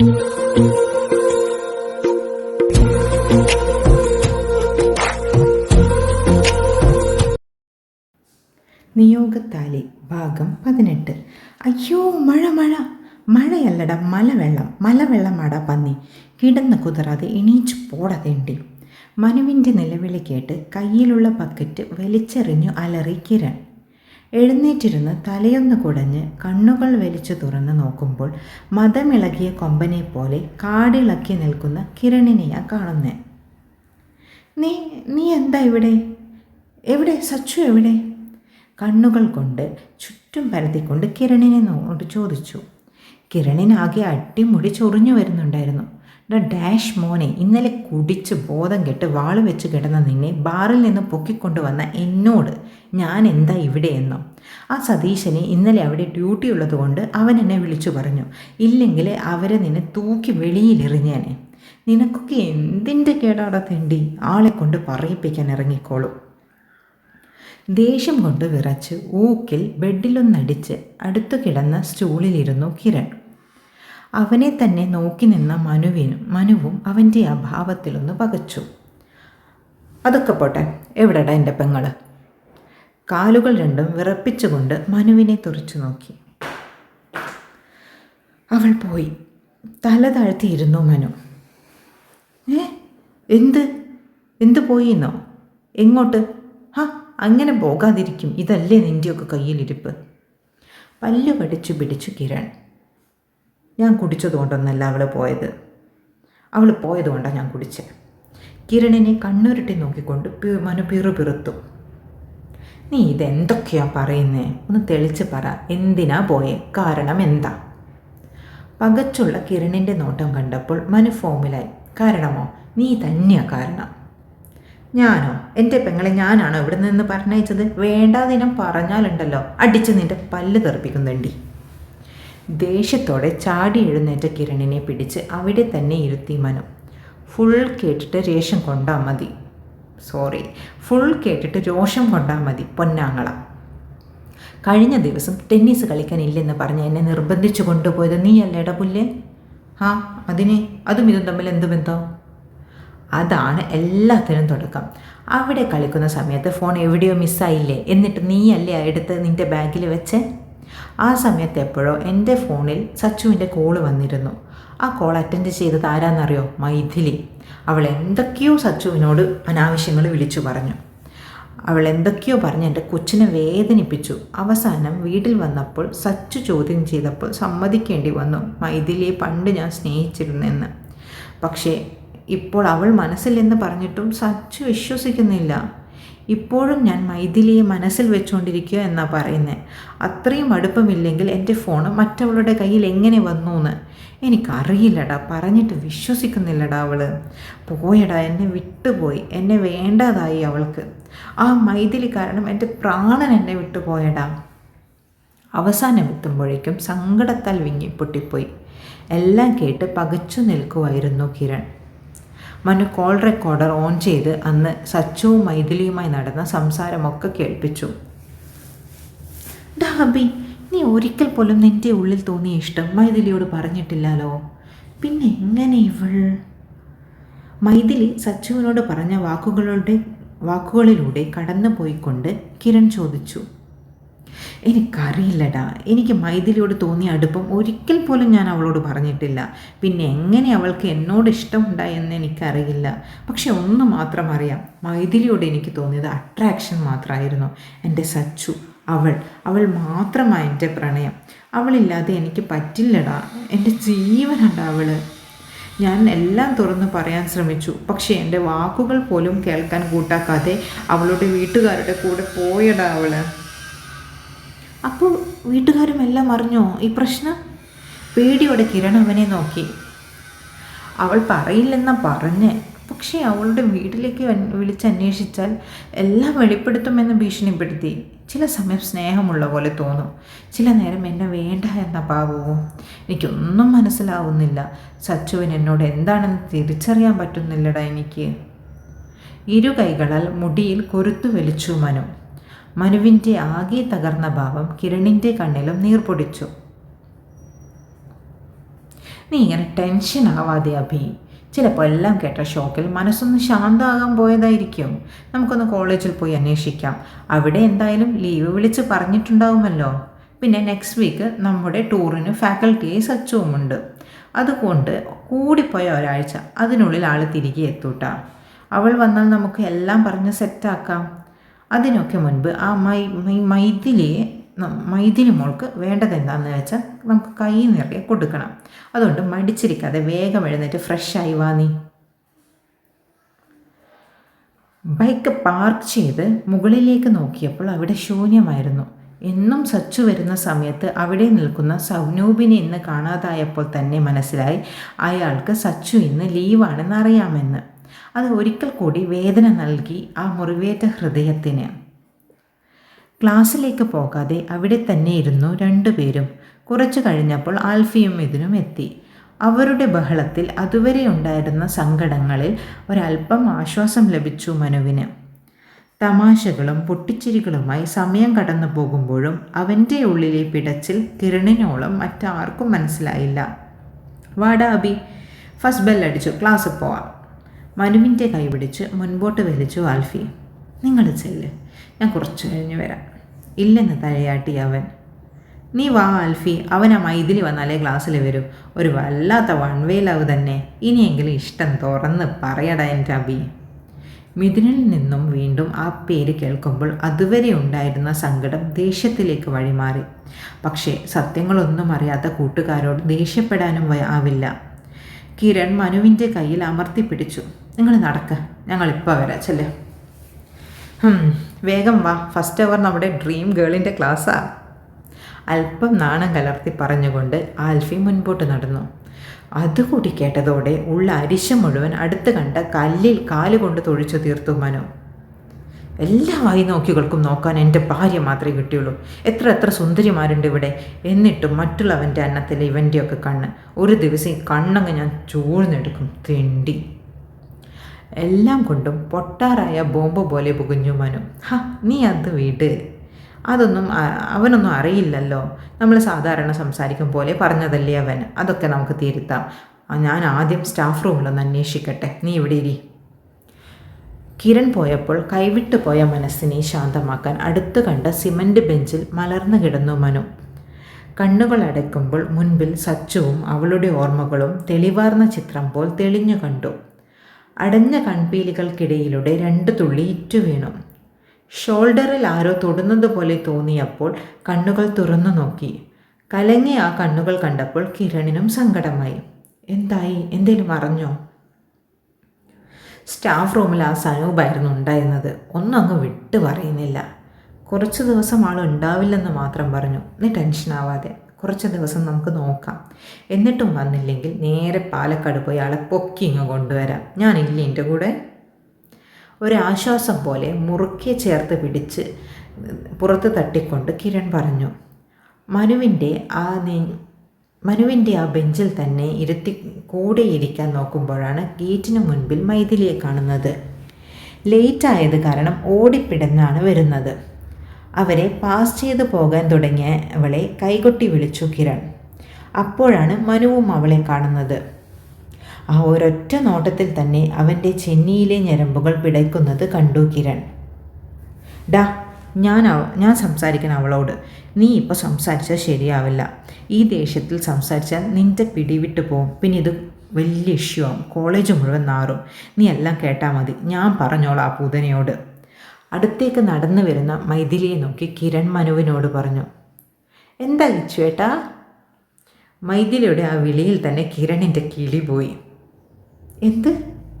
നിയോഗത്താലി ഭാഗം പതിനെട്ട്. അയ്യോ മഴ മഴ. മഴയല്ലട മലവെള്ളം. മലവെള്ളമാട പന്നി. കിടന്ന് കുതിരാതെ എണീച്ചു പോടതേണ്ടി മനുവിന്റെ നിലവിളി കേട്ട് കയ്യിലുള്ള ബക്കറ്റ് വലിച്ചെറിഞ്ഞു അലറി കിരൺ. എഴുന്നേറ്റിരുന്ന് തലയൊന്ന് കുടഞ്ഞ് കണ്ണുകൾ വലിച്ചു തുറന്ന് നോക്കുമ്പോൾ മതമിളകിയ കൊമ്പനെ പോലെ കാടിളക്കി നിൽക്കുന്ന കിരണിനെയാ കാണുന്നേ. നീ നീ എന്താ ഇവിടെ? എവിടെ? സച്ചു എവിടെ? കണ്ണുകൾ കൊണ്ട് ചുറ്റും പരത്തിക്കൊണ്ട് കിരണിനെ നോട് ചോദിച്ചു. കിരണിനാകെ അട്ടിമുടി ചൊറിഞ്ഞു വരുന്നുണ്ടായിരുന്നു. ഡാ ഡാഷ് മോനെ ഇന്നലെ കുടിച്ച് ബോധം കെട്ട് വാൾ വെച്ച് കിടന്ന നിന്നെ ബാറിൽ നിന്ന് പൊക്കിക്കൊണ്ടുവന്ന എന്നോട് ഞാൻ എന്താ ഇവിടെ ഇവിടെയെന്നോ ആ സതീശനെ ഇന്നലെ അവിടെ ഡ്യൂട്ടി ഉള്ളതുകൊണ്ട് അവൻ എന്നെ വിളിച്ചു പറഞ്ഞു. ഇല്ലെങ്കിൽ അവരെ നിന്നെ തൂക്കി വെളിയിലെറിഞ്ഞേനെ. നിനക്കൊക്കെ എന്തിന്റെ കേടാടാ തെണ്ടി? ആളെ കൊണ്ട് പറയിപ്പിക്കാൻ ഇറങ്ങിക്കോളൂ. ദേഷ്യം കൊണ്ട് വിറച്ച് ഊക്കിൽ ബെഡിലൊന്നടിച്ച് അടുത്തു കിടന്ന സ്റ്റൂളിലിരുന്നു കിരൺ. അവനെ തന്നെ നോക്കി നിന്ന മനുവിനും മനുവും അവന്റെ അഭാവത്തിലൊന്ന് പകച്ചു. അതൊക്കെ പോട്ടെ എവിടെടാ എന്റെ പെങ്ങൾ? കാലുകൾ രണ്ടും വിറപ്പിച്ചുകൊണ്ട് മനുവിനെ തുറച്ചു നോക്കി. അവൾ പോയി. തല താഴ്ത്തിയിരുന്നു മനു. ഏ? എന്ത്? എന്ത് പോയിന്നോ? എങ്ങോട്ട്? ഹാ അങ്ങനെ പോകാതിരിക്കും. ഇതല്ലേ നിന്റെയൊക്കെ കയ്യിലിരിപ്പ്. പല്ലു കടിച്ചു പിടിച്ചു കിരൺ. ഞാൻ കുടിച്ചതുകൊണ്ടൊന്നല്ല അവൾ പോയത്. അവൾ പോയതുകൊണ്ടാണ് ഞാൻ കുടിച്ചത് കിരണിനെ കണ്ണുരുട്ടി നോക്കിക്കൊണ്ട് മനു പിറു പിറുത്തു. നീ ഇതെന്തൊക്കെയാ പറയുന്നേ? ഒന്ന് തെളിച്ച് പറ. എന്തിനാ പോയെ? കാരണം എന്താ? പകച്ചുള്ള കിരണിന്റെ നോട്ടം കണ്ടപ്പോൾ മനു ഫോമിലായി. കാരണമോ? നീ തന്നെയാ കാരണം. ഞാനോ? എന്റെ പെങ്ങളെ ഞാനാണോ ഇവിടെ നിന്ന് പറഞ്ഞയച്ചത്? വേണ്ടാതിനം പറഞ്ഞാലുണ്ടല്ലോ. അടിച്ച് നിന്റെ പല്ല് തെറിപ്പിക്കുന്നുണ്ടി. ദേഷ്യത്തോടെ ചാടി എഴുന്നേറ്റ കിരണിനെ പിടിച്ച് അവിടെ തന്നെ ഇരുത്തി മനു. ഫുൾ കേട്ടിട്ട് രേഷം കൊണ്ടാ മതി. സോറി ഫുൾ കേട്ടിട്ട് രോഷം കൊണ്ടാ മതി പൊന്നാങ്ങള. കഴിഞ്ഞ ദിവസം ടെന്നീസ് കളിക്കാനില്ലെന്ന് പറഞ്ഞ് എന്നെ നിർബന്ധിച്ചു കൊണ്ടുപോയത് നീയല്ലേടാ പുല്ലേ? ആ അതിനെ അതും ഇതും തമ്മിൽ എന്ത് ബന്ധം? അതാണ് എല്ലാത്തിനും തുടക്കം. അവിടെ കളിക്കുന്ന സമയത്ത് ഫോൺ എവിടെയോ മിസ്സായില്ലേ എന്നിട്ട് നീയല്ലേ എടുത്ത് നിന്റെ ബാഗിൽ വെച്ചേ? ആ സമയത്ത് എപ്പോഴോ എന്റെ ഫോണിൽ സച്ചുവിന്റെ കോൾ വന്നിരുന്നു. ആ കോൾ അറ്റൻഡ് ചെയ്തത് ആരാന്നറിയോ? മൈഥിലി. അവൾ എന്തൊക്കെയോ സച്ചുവിനോട് അനാവശ്യങ്ങൾ വിളിച്ചു പറഞ്ഞു. അവൾ എന്തൊക്കെയോ പറഞ്ഞ് എന്റെ കൊച്ചിനെ വേദനിപ്പിച്ചു. അവസാനം വീട്ടിൽ വന്നപ്പോൾ സച്ചു ചോദ്യം ചെയ്തപ്പോൾ സമ്മതിക്കേണ്ടി വന്നു. മൈഥിലിയെ പണ്ട് ഞാൻ സ്നേഹിച്ചിരുന്നെന്ന്. പക്ഷേ ഇപ്പോൾ അവൾ മനസ്സിലെന്ന് പറഞ്ഞിട്ടും സച്ചു വിശ്വസിക്കുന്നില്ല. ഇപ്പോഴും ഞാൻ മൈഥിലിയെ മനസ്സിൽ വെച്ചുകൊണ്ടിരിക്കുക എന്നാണ് പറയുന്നത് അത്രയും അടുപ്പമില്ലെങ്കിൽ എന്റെ ഫോൺ മറ്റവളുടെ കയ്യിൽ എങ്ങനെ വന്നു എന്ന് എനിക്കറിയില്ലടാ പറഞ്ഞിട്ട് വിശ്വസിക്കുന്നില്ലടാ അവൾ പോയടാ എന്നെ വിട്ടുപോയി. എന്നെ വേണ്ടതായി അവൾക്ക്. ആ മൈഥിലി കാരണം എന്റെ പ്രാണൻ എന്നെ വിട്ടുപോയടാ. അവസാനം എത്തുമ്പോഴേക്കും സങ്കടത്താൽ വിങ്ങി പൊട്ടിപ്പോയി. എല്ലാം കേട്ട് പകച്ചു നിൽക്കുമായിരുന്നു Kiran. Manu call recorder on ചെയ്ത് അന്ന് സച്ചുവും മൈഥിലിയുമായി നടന്ന സംസാരമൊക്കെ കേൾപ്പിച്ചു. ഡാബി നീ ഒരിക്കൽ പോലും നിന്റെ ഉള്ളിൽ തോന്നിയ ഇഷ്ടം മൈഥിലിയോട് പറഞ്ഞിട്ടില്ലല്ലോ പിന്നെ എങ്ങനെ ഇവൾ? മൈഥിലി സച്ചുവിനോട് പറഞ്ഞ വാക്കുകളുടെ വാക്കുകളിലൂടെ കടന്നു പോയിക്കൊണ്ട് കിരൺ ചോദിച്ചു. എനിക്കറിയില്ലടാ. എനിക്ക് മൈഥിലിയോട് തോന്നിയ അടുപ്പം ഒരിക്കൽ പോലും ഞാൻ അവളോട് പറഞ്ഞിട്ടില്ല. പിന്നെ എങ്ങനെ അവൾക്ക് എന്നോട് ഇഷ്ടമുണ്ടായെന്ന് എനിക്കറിയില്ല. പക്ഷെ ഒന്ന് മാത്രം അറിയാം മൈഥിലിയോട് എനിക്ക് തോന്നിയത് അട്രാക്ഷൻ മാത്രമായിരുന്നു എന്റെ സച്ചു അവൾ അവൾ മാത്രമാണ് എന്റെ പ്രണയം. അവളില്ലാതെ എനിക്ക് പറ്റില്ലടാ. എന്റെ ജീവനുണ്ട് അവൾ ഞാൻ എല്ലാം തുറന്ന് പറയാൻ ശ്രമിച്ചു. പക്ഷേ എന്റെ വാക്കുകൾ പോലും കേൾക്കാൻ കൂട്ടാക്കാതെ അവളുടെ വീട്ടുകാരുടെ കൂടെ പോയടാ അവൾ. അപ്പോൾ വീട്ടുകാരും എല്ലാം അറിഞ്ഞോ? ഈ പ്രശ്നം? പേടിയോടെ കിരൺ അവനെ നോക്കി. അവൾ പറയില്ലെന്നാ പറഞ്ഞ്. പക്ഷേ അവളുടെ വീട്ടിലേക്ക് വിളിച്ചന്വേഷിച്ചാൽ എല്ലാം വെളിപ്പെടുത്തുമെന്ന് ഭീഷണിപ്പെടുത്തി. ചില സമയം സ്നേഹമുള്ള പോലെ തോന്നും. ചില നേരം എന്നെ വേണ്ട എന്ന പാവവും. എനിക്കൊന്നും മനസ്സിലാവുന്നില്ല. സച്ചുവിൻ എന്നോട് എന്താണെന്ന് തിരിച്ചറിയാൻ പറ്റുന്നില്ലടാ എനിക്ക്. ഇരു കൈകളാൽ മുടിയിൽ കൊരുത്തു വലിച്ചു മനു. മനുവിന്റെ ആകെ തകർന്ന ഭാവം കിരണിന്റെ കണ്ണിലും നീർപൊടിച്ചു. നീ ഇങ്ങനെ ടെൻഷൻ ആവാതെ അഭി. ചിലപ്പോൾ എല്ലാം കേട്ട ഷോക്കിൽ മനസ്സൊന്ന് ശാന്തമാകാൻ പോയതായിരിക്കും. നമുക്കൊന്ന് കോളേജിൽ പോയി അന്വേഷിക്കാം. അവിടെ എന്തായാലും ലീവ് വിളിച്ച് പറഞ്ഞിട്ടുണ്ടാവുമല്ലോ. പിന്നെ നെക്സ്റ്റ് വീക്ക് നമ്മുടെ ടൂറിന് ഫാക്കൽറ്റിയെ സച്ചുവുമുണ്ട്. അതുകൊണ്ട് കൂടിപ്പോയ ഒരാഴ്ച അതിനുള്ളിൽ ആൾ തിരികെ എത്തൂട്ടാ. അവൾ വന്നാൽ നമുക്ക് എല്ലാം പറഞ്ഞ് സെറ്റാക്കാം. അതിനൊക്കെ മുൻപ് ആ മൈ മൈഥിലിയെ മൈഥിലി മോൾക്ക് വേണ്ടത് എന്താണെന്ന് വെച്ചാൽ നമുക്ക് കൈ നിറയെ കൊടുക്കണം. അതുകൊണ്ട് മടിച്ചിരിക്കാതെ വേഗം എഴുന്നേറ്റ് ഫ്രഷായി വാ നീ. ബൈക്ക് പാർക്ക് ചെയ്ത് മുകളിലേക്ക് നോക്കിയപ്പോൾ അവിടെ ശൂന്യമായിരുന്നു. എന്നും സച്ചു വരുന്ന സമയത്ത് അവിടെ നിൽക്കുന്ന സൗനൂപിനെ ഇന്ന് കാണാതായപ്പോൾ തന്നെ മനസ്സിലായി അയാൾക്ക് സച്ചു ഇന്ന് ലീവാണെന്ന് അറിയാമെന്ന്. അത് ഒരിക്കൽ കൂടി വേദന നൽകി ആ മുറിവേറ്റ ഹൃദയത്തിന്. ക്ലാസ്സിലേക്ക് പോകാതെ അവിടെ തന്നെ ഇരുന്നു രണ്ടുപേരും കുറച്ചു കഴിഞ്ഞപ്പോൾ ആൽഫിയും ഇതിനും എത്തി. അവരുടെ ബഹളത്തിൽ അതുവരെ ഉണ്ടായിരുന്ന സങ്കടങ്ങളിൽ ഒരല്പം ആശ്വാസം ലഭിച്ചു മനുവിന്. തമാശകളും പൊട്ടിച്ചിരികളുമായി സമയം കടന്നു പോകുമ്പോഴും അവന്റെ ഉള്ളിലെ പിടച്ചിൽ കിരണിനോളം മറ്റാർക്കും മനസ്സിലായില്ല. വാടാബി ഫസ്റ്റ് ബെല്ലടിച്ചു ക്ലാസ് പോവാം. മനുവിന്റെ കൈപിടിച്ച് മുൻപോട്ട് വലിച്ചു ആൽഫി നിങ്ങൾ ചെല്ല് ഞാൻ കുറച്ച് കഴിഞ്ഞ് വരാം. ഇല്ലെന്ന് തലയാട്ടി അവൻ. നീ വാ ആൽഫി. അവൻ ആ മൈതിലി വന്നാലേ ക്ലാസ്സിൽ വരൂ. ഒരു വല്ലാത്ത വൺ വേ ലവ് തന്നെ. ഇനിയെങ്കിലും ഇഷ്ടം തുറന്ന് പറയടാ എന്റെ അബി മിഥുനിൽ നിന്നും വീണ്ടും ആ പേര് കേൾക്കുമ്പോൾ അതുവരെ ഉണ്ടായിരുന്ന സങ്കടം ദേഷ്യത്തിലേക്ക് വഴിമാറി. പക്ഷേ സത്യങ്ങളൊന്നും അറിയാത്ത കൂട്ടുകാരോട് ദേഷ്യപ്പെടാനും ആവില്ല. കിരൺ മനുവിന്റെ കയ്യിൽ അമർത്തി പിടിച്ചു. നിങ്ങൾ നടക്ക. ഞങ്ങളിപ്പോൾ വരാം. ചെല്ലേ. വേഗം വാ. ഫസ്റ്റ് അവർ നമ്മുടെ ഡ്രീം ഗേളിന്റെ ക്ലാസ്സാ. അല്പം നാണം കലർത്തി പറഞ്ഞുകൊണ്ട് ആൽഫി മുൻപോട്ട് നടന്നു. അതുകൂടി കേട്ടതോടെ ഉള്ള അരിശം മുഴുവൻ അടുത്ത് കണ്ട കല്ലിൽ കാലുകൊണ്ട് തൊഴിച്ചു തീർത്തു മനു. എല്ലാ വായി നോക്കികൾക്കും നോക്കാൻ എന്റെ ഭാര്യ മാത്രമേ കിട്ടിയുള്ളൂ. എത്ര എത്ര സുന്ദരിമാരുണ്ട് ഇവിടെ. എന്നിട്ടും മറ്റുള്ളവന്റെ അന്നത്തിലെ ഇവന്റെയൊക്കെ കണ്ണ് ഒരു ദിവസം കണ്ണങ്ങ് ഞാൻ ചൂഴ്ന്നെടുക്കും തിണ്ടി. എല്ലാം കൊണ്ടും പൊട്ടാറായ ബോംബ് പോലെ പുകഞ്ഞു മനു. ഹ നീ അത് വീട്. അതൊന്നും അവനൊന്നും അറിയില്ലല്ലോ. നമ്മൾ സാധാരണ സംസാരിക്കും പോലെ പറഞ്ഞതല്ലേ അവൻ. അതൊക്കെ നമുക്ക് തിരുത്താം. ഞാൻ ആദ്യം സ്റ്റാഫ് റൂമിലൊന്ന് അന്വേഷിക്കട്ടെ. നീ ഇവിടെ ഇരി. കിരൺ പോയപ്പോൾ കൈവിട്ടു പോയ മനസ്സിനെ ശാന്തമാക്കാൻ അടുത്തു കണ്ട സിമന്റ് ബെഞ്ചിൽ മലർന്നു കിടന്നു മനു. കണ്ണുകൾ അടയ്ക്കുമ്പോൾ മുൻപിൽ സച്ചുവും അവളുടെ ഓർമ്മകളും തെളിവാർന്ന ചിത്രം പോൽ തെളിഞ്ഞു കണ്ടു. അടഞ്ഞ കൺപീലികൾക്കിടയിലൂടെ രണ്ട് തുള്ളി ഇറ്റു വീണു. ഷോൾഡറിൽ ആരോ തൊടുന്നതുപോലെ തോന്നിയപ്പോൾ കണ്ണുകൾ തുറന്നു നോക്കി. കലങ്ങി ആ കണ്ണുകൾ കണ്ടപ്പോൾ കിരണിനും സങ്കടമായി. എന്തായി? എന്തേലും അറിഞ്ഞോ? സ്റ്റാഫ് റൂമിൽ ആ സനൂപായിരുന്നു ഉണ്ടായിരുന്നത് ഒന്നും അങ്ങ് വിട്ട് പറയുന്നില്ല. കുറച്ച് ദിവസം ആൾ ഉണ്ടാവില്ലെന്ന് മാത്രം പറഞ്ഞു. നീ ടെൻഷനാവാതെ കുറച്ച് ദിവസം നമുക്ക് നോക്കാം. എന്നിട്ടും വന്നില്ലെങ്കിൽ നേരെ പാലക്കാട് പോയി ആളെ പൊക്കി ഇങ്ങ് കൊണ്ടുവരാം. ഞാനില്ല എന്റെ കൂടെ? ഒരാശ്വാസം പോലെ മുറുക്കിയെ ചേർത്ത് പിടിച്ച് പുറത്ത് തട്ടിക്കൊണ്ട് കിരൺ പറഞ്ഞു. മനുവിന്റെ ആ നീ മനുവിന്റെ ആ ബെഞ്ചിൽ തന്നെ ഇരുത്തി കൂടെ ഇരിക്കാൻ നോക്കുമ്പോഴാണ് ഗേറ്റിന് മുൻപിൽ മൈഥിലിയെ കാണുന്നത്. ലേറ്റായത് കാരണം ഓടിപ്പിടന്നാണ് വരുന്നത്. അവരെ പാസ് ചെയ്തു പോകാൻ തുടങ്ങിയ അവളെ കൈകൊട്ടി വിളിച്ചു കിരൺ. അപ്പോഴാണ് മനുവും അവളെ കാണുന്നത്. ആ ഒരൊറ്റ നോട്ടത്തിൽ തന്നെ അവന്റെ ചെന്നിയിലെ ഞരമ്പുകൾ പിടയ്ക്കുന്നത് കണ്ടു കിരൺ. ഡാ ഞാൻ ഞാൻ സംസാരിക്കണം അവളോട്. നീ ഇപ്പോൾ സംസാരിച്ചാൽ ശരിയാവില്ല. ഈ ദേഷ്യത്തിൽ സംസാരിച്ചാൽ നിന്റെ പിടിവിട്ട് പോകും പിന്നെ ഇത് വലിയ ഇഷ്യൂ ആവും. കോളേജ് മുഴുവൻ നാറും. നീ എല്ലാം കേട്ടാൽ മതി. ഞാൻ പറഞ്ഞോളാം ആ പൂതനയോട്. അടുത്തേക്ക് നടന്നു വരുന്ന മൈഥിലിയെ നോക്കി കിരൺ മനുവിനോട് പറഞ്ഞു എന്താ ഇച്ചുവേട്ടാ മൈഥിലിയുടെ ആ വിളിയിൽ തന്നെ കിരണിന്റെ കിളി പോയി. എന്ത്?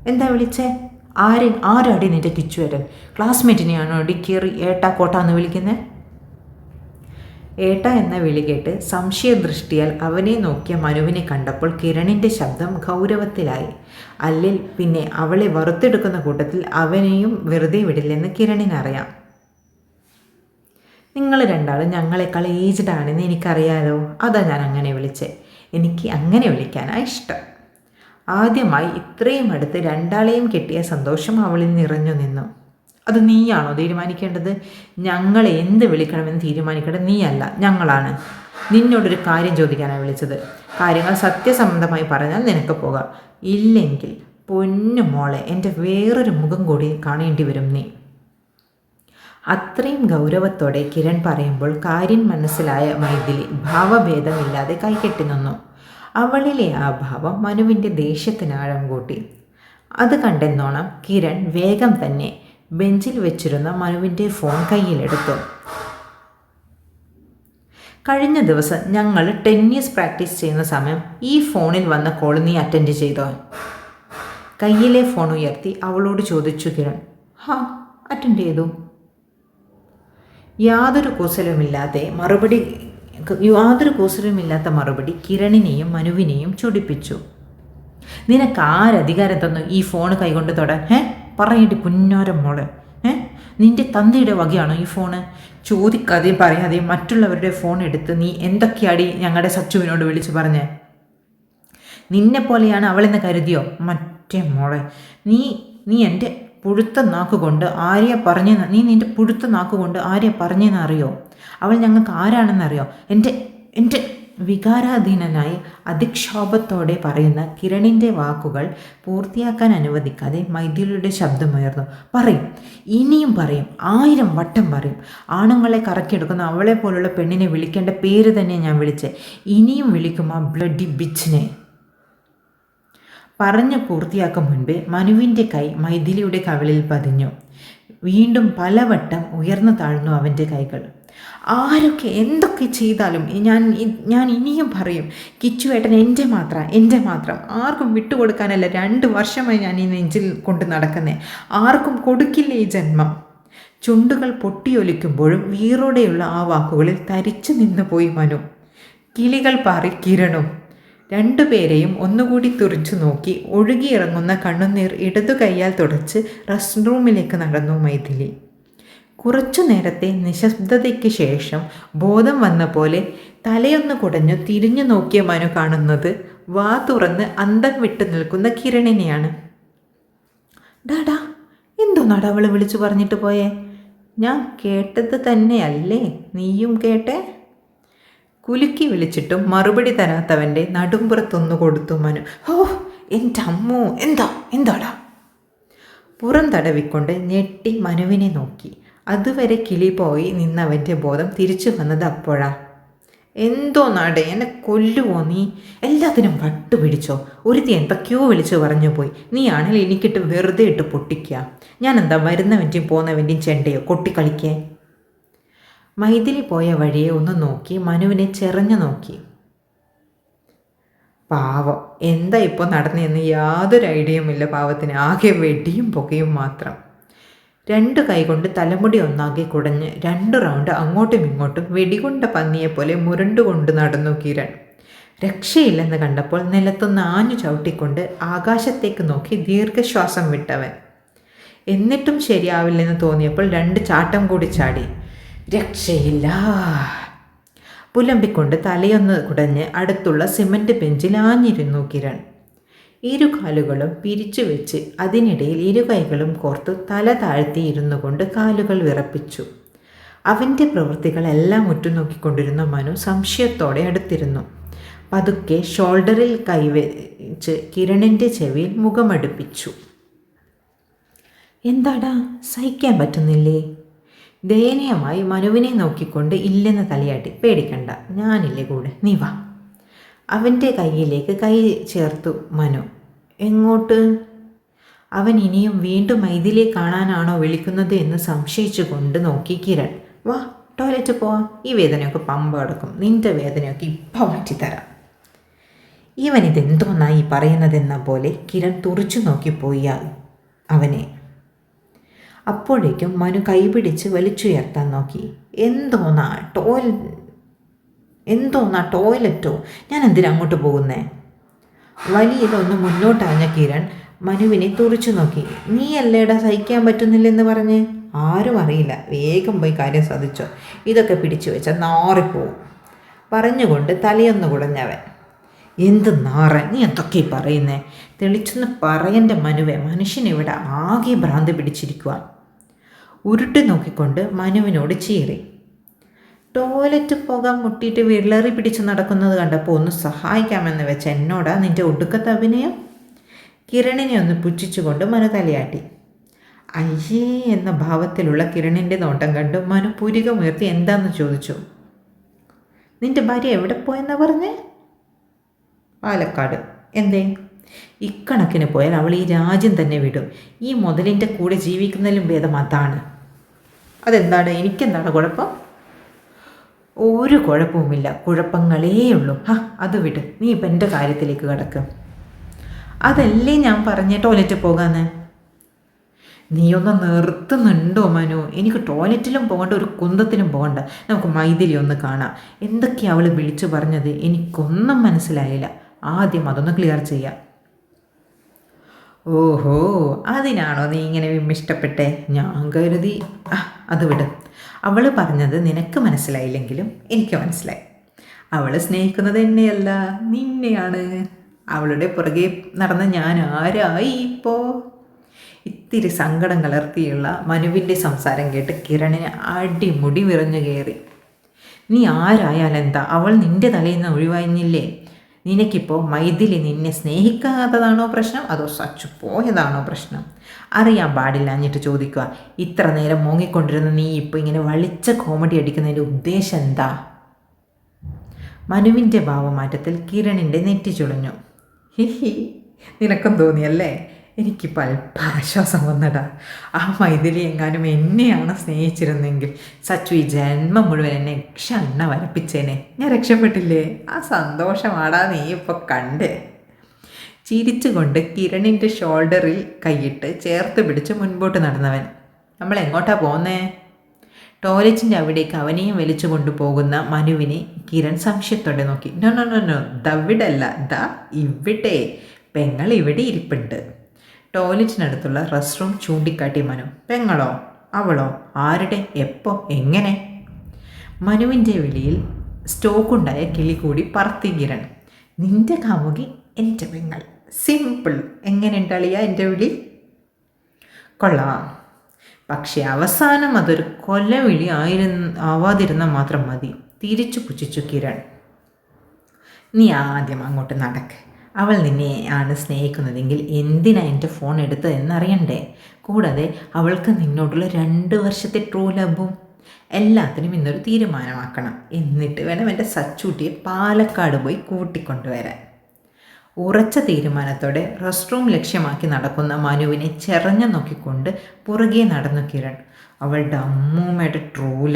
എന്താ വിളിച്ചേ? ആര്? ആരാടി നിന്റെ കിച്ചുവരൻ ക്ലാസ്മേറ്റിനെയാണോ അടി കയറി ഏട്ടാ കോട്ടാന്ന് വിളിക്കുന്നത് ഏട്ട എന്ന വിളി കേട്ട് സംശയദൃഷ്ടിയാൽ അവനെ നോക്കിയ മനുവിനെ കണ്ടപ്പോൾ കിരണിന്റെ ശബ്ദം ഗൗരവത്തിലായി. അല്ലിൽ പിന്നെ അവളെ വറുത്തെടുക്കുന്ന കൂട്ടത്തിൽ അവനെയും വെറുതെ വിടില്ലെന്ന് കിരണിനറിയാം. നിങ്ങൾ രണ്ടാളും ഞങ്ങളെക്കാൾ ഏജ്ഡ് ആണെന്ന് എനിക്കറിയാലോ. അതാ ഞാൻ അങ്ങനെ വിളിച്ചേ. എനിക്ക് അങ്ങനെ വിളിക്കാനാണ് ഇഷ്ടം. ആദ്യമായി ഇത്രയും അടുത്ത് രണ്ടാളെയും കിട്ടിയ സന്തോഷം അവളിൽ നിറഞ്ഞു നിന്നു. അത് നീയാണോ തീരുമാനിക്കേണ്ടത്? ഞങ്ങൾ എന്ത് വിളിക്കണമെന്ന് തീരുമാനിക്കേണ്ടത് നീയല്ല ഞങ്ങളാണ്. നിന്നോടൊരു കാര്യം ചോദിക്കാനാണ് വിളിച്ചത്. കാര്യങ്ങൾ സത്യസന്ധമായി പറഞ്ഞാൽ നിനക്ക് പോകാം. ഇല്ലെങ്കിൽ പൊന്നു മോളെ എന്റെ വേറൊരു മുഖം കൂടി കാണേണ്ടി വരും നീ. അത്രയും ഗൗരവത്തോടെ കിരൺ പറയുമ്പോൾ കാര്യം മനസ്സിലായ മൈഥിലി ഭാവഭേദമില്ലാതെ കൈകെട്ടി നിന്നു. അവളിലെ ആ ഭാവം മനുവിന്റെ ദേഷ്യത്തിന് ആഴം കൂട്ടി. അത് കണ്ടെന്നോണം കിരൺ വേഗം തന്നെ ബെഞ്ചിൽ വെച്ചിരുന്ന മനുവിന്റെ ഫോൺ കയ്യിലെടുത്തു കഴിഞ്ഞ ദിവസം ഞങ്ങൾ ടെന്നീസ് പ്രാക്ടീസ് ചെയ്യുന്ന സമയം ഈ ഫോണിൽ വന്ന കോൾ നീ അറ്റൻഡ് ചെയ്തോ? കയ്യിലെ ഫോൺ ഉയർത്തി അവളോട് ചോദിച്ചു കിരൺ. ഹാ അറ്റൻഡ് ചെയ്തു. യാതൊരു കൂസലുമില്ലാതെ മറുപടി യാതൊരു കൂസലുമില്ലാത്ത മറുപടി കിരണിനെയും മനുവിനെയും ചൊടിപ്പിച്ചു. നിനക്ക് ആരധികാരം തന്നു ഈ ഫോൺ കൈകൊണ്ട് തൊടാൻ പറയണ്ടി പുന്നോരം മോളെ. ഏ? നിന്റെ തന്തയുടെ വകയാണോ ഈ ഫോണ്? ചോദിക്കാതെയും പറയാതെയും മറ്റുള്ളവരുടെ ഫോൺ എടുത്ത് നീ എന്തൊക്കെയാടി ഞങ്ങളുടെ സച്ചുവിനോട് വിളിച്ച് പറഞ്ഞേ? നിന്നെ പോലെയാണ് അവളെന്ന് കരുതിയോ? മറ്റേ മോളെ നീ നീ എന്റെ പുഴുത്ത നാക്കുകൊണ്ട് ആര്യ പറഞ്ഞെന്ന് നീ നിന്റെ പുഴുത്ത നാക്കുകൊണ്ട് ആരെയാ പറഞ്ഞെന്ന് അറിയോ? അവൾ ഞങ്ങൾക്ക് ആരാണെന്നറിയോ എന്റെ എന്റെ വികാരാധീനനായി അധിക്ഷോഭത്തോടെ പറയുന്ന കിരണിന്റെ വാക്കുകൾ പൂർത്തിയാക്കാൻ അനുവദിക്കാതെ മൈഥിലിയുടെ ശബ്ദമുയർന്നു. പറയും ഇനിയും പറയും ആയിരം വട്ടം പറയും. ആണുങ്ങളെ കറക്കിയെടുക്കുന്ന അവളെ പോലുള്ള പെണ്ണിനെ വിളിക്കേണ്ട പേര് തന്നെ ഞാൻ വിളിച്ചേ. ഇനിയും വിളിക്കും ആ ബ്ലഡി ബിച്ചിനെ പറഞ്ഞു പൂർത്തിയാക്കും മുൻപേ മനുവിന്റെ കൈ മൈഥിലിയുടെ കവിളിൽ പതിഞ്ഞു. വീണ്ടും പലവട്ടം ഉയർന്നു താഴ്ന്നു അവന്റെ കൈകൾ. ആരൊക്കെ എന്തൊക്കെ ചെയ്താലും ഞാൻ ഞാൻ ഇനിയും പറയും കിച്ചുവേട്ടൻ എന്റെ മാത്രം എന്റെ മാത്രം. ആർക്കും വിട്ടുകൊടുക്കാനല്ല രണ്ട് വർഷമായി ഞാൻ ഈ നെഞ്ചിൽ കൊണ്ട് നടക്കുന്നേ. ആർക്കും കൊടുക്കില്ല ഈ ജന്മം? ചുണ്ടുകൾ പൊട്ടിയൊലിക്കുമ്പോഴും വീറോടെയുള്ള ആ വാക്കുകളിൽ തരിച്ചു നിന്നു പോയി മനു. കിളികൾ പാറി കിരണും. രണ്ടുപേരെയും ഒന്നുകൂടി തുറിച്ചു നോക്കി ഒഴുകിയിറങ്ങുന്ന കണ്ണുനീർ ഇടതു കൈയാൽ തുടച്ച് റെസ്റ്റ് റൂമിലേക്ക് നടന്നു മൈഥിലി. കുറച്ചു നേരത്തെ നിശബ്ദതയ്ക്ക് ശേഷം ബോധം വന്ന പോലെ തലയൊന്ന് കുടഞ്ഞു തിരിഞ്ഞു നോക്കിയ മനു കാണുന്നത് വാ തുറന്ന് അന്തം വിട്ടു നിൽക്കുന്ന കിരണിനെയാണ്. ഡാഡാ എന്തോ നടവൾ വിളിച്ചു പറഞ്ഞിട്ട് പോയേ? ഞാൻ കേട്ടത് തന്നെയല്ലേ? നീയും കേട്ടേ? കുലുക്കി വിളിച്ചിട്ടും മറുപടി തരാത്തവന്റെ നടുമ്പുറത്തൊന്നു കൊടുത്തു മനു. ഓ എന്റെ അമ്മോ എന്താ എന്താടാ? പുറം തടവിക്കൊണ്ട് ഞെട്ടി മനുവിനെ നോക്കി. അതുവരെ കിളി പോയി നിന്നവന്റെ ബോധം തിരിച്ചു വന്നത് അപ്പോഴാ. എന്തോ നാടെ എന്നെ കൊല്ലുവോ നീ? എല്ലാത്തിനും വട്ടുപിടിച്ചോ ഒരുത്തി ക്യൂ വിളിച്ചു പറഞ്ഞു പോയി. നീ ആണെങ്കിൽ എനിക്കിട്ട് വെറുതെ ഇട്ട് പൊട്ടിക്കുക ഞാൻ എന്താ വരുന്നവന്റെയും പോകുന്നവന്റെയും ചെണ്ടയോ? കൊട്ടിക്കളിക്കേ? മൈഥിലി പോയ വഴിയെ ഒന്ന് നോക്കി മനുവിനെ ചെറഞ്ഞു നോക്കി. പാവം എന്താ ഇപ്പോൾ നടന്നതെന്ന് യാതൊരു ഐഡിയയുമില്ല പാവത്തിന്. ആകെ വെടിയും പുകയും മാത്രം. രണ്ട് കൈകൊണ്ട് തലമുടി ഒന്നാകെ കുടഞ്ഞ് രണ്ട് റൗണ്ട് അങ്ങോട്ടും ഇങ്ങോട്ടും വെടികൊണ്ട പന്നിയെപ്പോലെ മുരണ്ടുകൊണ്ട് നടന്നു കിരൺ. രക്ഷയില്ലെന്ന് കണ്ടപ്പോൾ നിലത്തൊന്ന് ആഞ്ഞു ചവിട്ടിക്കൊണ്ട് ആകാശത്തേക്ക് നോക്കി ദീർഘശ്വാസം വിട്ടവൻ. എന്നിട്ടും ശരിയാവില്ലെന്ന് തോന്നിയപ്പോൾ രണ്ട് ചാട്ടം കൂടി ചാടി. രക്ഷയില്ല. പുലമ്പിക്കൊണ്ട് തലയൊന്ന് കുടഞ്ഞ് അടുത്തുള്ള സിമന്റ് ബെഞ്ചിൽ ആഞ്ഞിരുന്നു കിരൺ. ഇരുകാലുകളും പിരിച്ചു വെച്ച് അതിനിടയിൽ ഇരുകൈകളും കോർത്ത് തല താഴ്ത്തിയിരുന്നു കൊണ്ട് കാലുകൾ വിറപ്പിച്ചു. അവന്റെ പ്രവൃത്തികളെല്ലാം ഉറ്റുനോക്കിക്കൊണ്ടിരുന്ന മനു സംശയത്തോടെ അടുത്തിരുന്നു. പതുക്കെ ഷോൾഡറിൽ കൈവച്ച് കിരണിന്റെ ചെവിയിൽ മുഖമടുപ്പിച്ചു എന്താടാ? സഹിക്കാൻ പറ്റുന്നില്ലേ? ദയനീയമായി മനുവിനെ നോക്കിക്കൊണ്ട് ഇല്ലെന്ന് തലയാട്ടി പേടിക്കണ്ട ഞാനില്ലേ കൂടെ നീ വാ. അവന്റെ കയ്യിലേക്ക് കൈ ചേർത്തു മനു. എങ്ങോട്ട്? അവൻ ഇനിയും വീണ്ടും മൈതിലെ കാണാനാണോ വിളിക്കുന്നത് എന്ന് സംശയിച്ചുകൊണ്ട് നോക്കി കിരൺ. വാ ടോയ്ലറ്റ് പോവാം. ഈ വേദനയൊക്കെ പമ്പ കിടക്കും നിന്റെ വേദനയൊക്കെ ഇപ്പം മാറ്റിത്തരാം. ഇവൻ ഇതെന്തോന്നായി പറയുന്നതെന്ന പോലെ കിരൺ തുറച്ചു നോക്കിപ്പോയി അവനെ. അപ്പോഴേക്കും മനു കൈപിടിച്ച് വലിച്ചുയർത്താൻ നോക്കി. എന്തോന്നാ ടോയ് എന്തോന്നാ ടോയ്ലറ്റോ? ഞാൻ എന്തിനാ അങ്ങോട്ട് പോകുന്നേ? വലിയതൊന്ന് മുന്നോട്ടറിഞ്ഞ കിരൺ മനുവിനെ തുറിച്ചു നോക്കി. നീ അല്ലേടാ സഹിക്കാൻ പറ്റുന്നില്ലെന്ന് പറഞ്ഞ്? ആരും അറിയില്ല. വേഗം പോയി കാര്യം സാധിച്ചോ ഇതൊക്കെ പിടിച്ചു വെച്ചാൽ നാറിപ്പോവും. പറഞ്ഞുകൊണ്ട് തലയൊന്ന് കുടഞ്ഞവൻ എന്ത് നാറൻ? നീ എന്തൊക്കെ പറയുന്നേ? തെളിച്ചൊന്ന് പറയന്റെ മനുവെ. മനുഷ്യനിവിടെ ആകെ ഭ്രാന്തി പിടിച്ചിരിക്കുക ഉരുട്ടി നോക്കിക്കൊണ്ട് മനുവിനോട് ചീറി. ടോയ്ലറ്റ് പുക മുട്ടിയിട്ട് വിള്ളറി പിടിച്ച് നടക്കുന്നത് കണ്ടപ്പോൾ ഒന്ന് സഹായിക്കാമെന്ന് വെച്ച എന്നോടാ നിന്റെ ഒടുക്കത്തെ അഭിനയം? കിരണിനെ ഒന്ന് പുച്ഛിച്ചുകൊണ്ട് മനു തലയാട്ടി. അയ്യേ എന്ന ഭാവത്തിലുള്ള കിരണിന്റെ നോട്ടം കണ്ട് മനു പുരികമുയർത്തി എന്താന്ന് ചോദിച്ചു? നിന്റെ ഭാര്യ എവിടെ പോയെന്നാ പറഞ്ഞേ? പാലക്കാട്. എന്തേ? ഇക്കണക്കിന് പോയാൽ അവൾ ഈ രാജ്യം തന്നെ വിടും. ഈ മുതലിന്റെ കൂടെ ജീവിക്കുന്നതിലും ഭേദം അതാണ്. അതെന്താണ്? എനിക്കെന്താണ് കുഴപ്പം? ഒരു കുഴപ്പവുമില്ല. കുഴപ്പങ്ങളേ ഉള്ളൂ. ഹാ അത് വിട്. നീ ഇപ്പം എന്റെ കാര്യത്തിലേക്ക് കിടക്കും. അതല്ലേ ഞാൻ പറഞ്ഞ ടോയ്ലറ്റിൽ പോകാന്ന്? നീ ഒന്ന് നിർത്തുന്നുണ്ടോ മനു? എനിക്ക് ടോയ്ലറ്റിലും പോകണ്ട ഒരു കുന്തത്തിലും പോകണ്ട. നമുക്ക് മൈഥിലി ഒന്ന് കാണാം. എന്തൊക്കെയാണ് അവൾ വിളിച്ചു പറഞ്ഞത്? എനിക്കൊന്നും മനസ്സിലായില്ല. ആദ്യം അതൊന്ന് ക്ലിയർ ചെയ്യാം. ഓഹോ അതിനാണോ നീ ഇങ്ങനെ വിമ്മിഷ്ടപ്പെട്ടേ? ഞാൻ കരുതി. ആ അത് വിട്. അവൾ പറഞ്ഞത് നിനക്ക് മനസ്സിലായില്ലെങ്കിലും എനിക്ക് മനസ്സിലായി. അവൾ സ്നേഹിക്കുന്നത് എന്നെയല്ല നിന്നെയാണ്. അവളുടെ പുറകെ നടന്ന ഞാൻ ആരായി ഇപ്പോൾ ഇത്തിരി സങ്കടം കലർത്തിയുള്ള മനുവിന്റെ സംസാരം കേട്ട് കിരണിന് അടിമുടി വിറഞ്ഞു കയറി. നീ ആരായാലെന്താ? അവൾ നിന്റെ തലയിൽ നിന്ന് ഒഴിവാഞ്ഞില്ലേ നിനക്കിപ്പോൾ മൈഥിലി നിന്നെ സ്നേഹിക്കാത്തതാണോ പ്രശ്നം? അതോ സച്ചു പോയതാണോ പ്രശ്നം? അറിയാൻ പാടില്ല എന്നിട്ട് ചോദിക്കുക. ഇത്ര നേരം മൂങ്ങിക്കൊണ്ടിരുന്ന നീ ഇപ്പോൾ ഇങ്ങനെ വളിച്ച കോമഡി അടിക്കുന്നതിന്റെ ഉദ്ദേശം എന്താ? മനുവിന്റെ ഭാവമാറ്റത്തിൽ കിരണിന്റെ നെറ്റി ചുളിഞ്ഞു. ഹിഹി നിനക്കും തോന്നിയല്ലേ? എനിക്കിപ്പോൾ അല്പം ആശ്വാസം വന്നടാ. ആ മൈഥിലി എങ്ങാനും എന്നെയാണ് സ്നേഹിച്ചിരുന്നെങ്കിൽ സച്ചു ഈ ജന്മം മുഴുവൻ എന്നെ ക്ഷണ്ണ വരപ്പിച്ചേനെ. ഞാൻ രക്ഷപ്പെട്ടില്ലേ? ആ സന്തോഷമാടാ നീ ഇപ്പോൾ കണ്ടേ. ചിരിച്ചുകൊണ്ട് കിരണിന്റെ ഷോൾഡറിൽ കൈയിട്ട് ചേർത്ത് പിടിച്ച് മുൻപോട്ട് നടന്നവൻ. നമ്മൾ എങ്ങോട്ടാ പോന്നേ? ടോയ്ലറ്റിന്റെ അവിടേക്ക് അവനെയും വലിച്ചു കൊണ്ടുപോകുന്ന മനുവിനെ കിരൺ സംശയത്തോടെ നോക്കി. നോ നോ നോ നോ ദവിടല്ല. ദ ഇവിടെ. പെങ്ങൾ ഇവിടെ ഇരിപ്പുണ്ട്. ടോയ്ലറ്റിനടുത്തുള്ള റെസ്റ്റ് റൂം ചൂണ്ടിക്കാട്ടി മനു. പെങ്ങളോ അവളോ ആരുടെ എപ്പോ എങ്ങനെ? മനുവിന്റെ വിളിയിൽ സ്റ്റോക്കുണ്ടായ കിളി കൂടി പറത്തി നിന്റെ കാമുകി എന്റെ പെങ്ങൾ. സിമ്പിൾ. എങ്ങനെ ഉണ്ടളിയ എന്റെ വിളി? കൊള്ളാം. പക്ഷെ അവസാനം അതൊരു കൊലവിളി ആയിരുന്ന ആവാതിരുന്ന മാത്രം മതി. തിരിച്ചു പുച്ഛിച്ചു കിരൺ. നീ ആദ്യം അങ്ങോട്ട് നടക്ക്. അവൾ നിന്നെ ആണ് സ്നേഹിക്കുന്നതെങ്കിൽ എന്തിനാ എന്റെ ഫോൺ എടുത്തത് എന്നറിയണ്ടേ? കൂടാതെ അവൾക്ക് നിന്നോടുള്ള രണ്ട് വർഷത്തെ ട്രൂ ലബും എല്ലാത്തിനും ഇന്നൊരു തീരുമാനമാക്കണം. എന്നിട്ട് വേണം എന്റെ സച്ചൂട്ടിയെ പാലക്കാട് പോയി കൂട്ടിക്കൊണ്ടുവരാൻ. ഉറച്ച തീരുമാനത്തോടെ റെസ്റ്റ് റൂം ലക്ഷ്യമാക്കി നടക്കുന്ന മനുവിനെ ചെറഞ്ഞു നോക്കിക്കൊണ്ട് പുറകെ നടന്നു കിരൺ. അവളുടെ അമ്മൂമ്മയുടെ ട്രൂ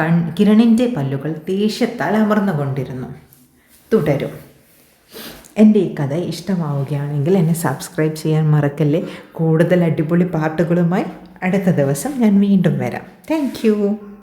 കൺ കിരണിന്റെ പല്ലുകൾ ദേഷ്യത്താൽ അമർന്നുകൊണ്ടിരുന്നു. തുടരും. എന്റെ ഈ കഥ ഇഷ്ടമാവുകയാണെങ്കിൽ എന്നെ സബ്സ്ക്രൈബ് ചെയ്യാൻ മറക്കല്ലേ. കൂടുതൽ അടിപൊളി പാട്ടുകളുമായി അടുത്ത ദിവസം ഞാൻ വീണ്ടും വരാം. താങ്ക്